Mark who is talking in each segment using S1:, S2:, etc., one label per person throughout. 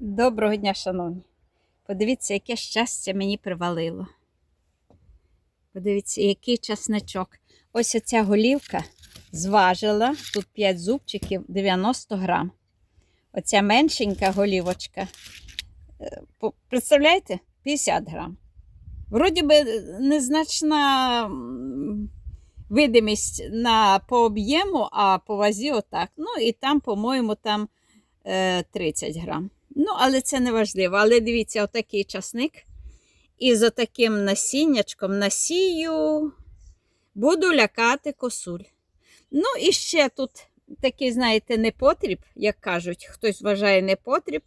S1: Доброго дня, шановні. Подивіться, яке щастя мені привалило. Подивіться, який часничок. Ось оця голівка зважила, тут 5 зубчиків, 90 грам. Оця меншенька голівочка. е, Представляєте? 50 грам. Вроді би незначна видимість на, по об'єму, а по вазі отак. Ну і там, по-моєму, там е, 30 грам. Ну, але це не важливо. Але дивіться, отакий часник. І з отаким насіннячком насію буду лякати косуль. Ну, і ще тут такий, знаєте, непотріб, як кажуть, хтось вважає непотріб.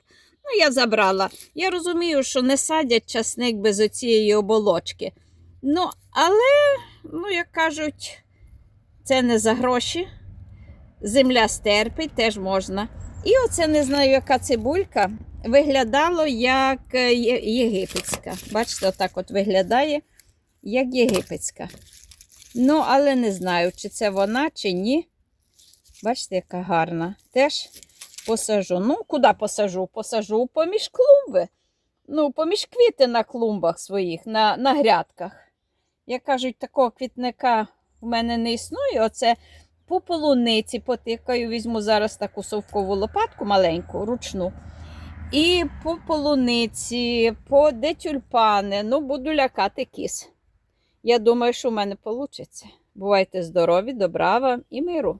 S1: Ну, я забрала. Я розумію, що не садять часник без оцієї оболочки. Ну, але, ну, як кажуть, це не за гроші. Земля стерпить, теж можна. І оце не знаю, яка цибулька. Виглядало як е, єгипетська. Bачите, отак от виглядає, як єгипетська. Ну, але не знаю, чи це вона, чи ні. Бачите, яка гарна. Теж посажу. Ну, куди посажу? Посажу поміж клумби. Ну, поміж квіти на клумбах своїх, на, на грядках. Як кажуть, такого квітника в мене не існує. Оце по полуниці потикаю, візьму зараз таку совкову лопатку маленьку, ручну. І по полуниці, по де тюльпани. Ну, буду лякати кіс. Я думаю, що в мене вийде. Бувайте здорові, добра і миру.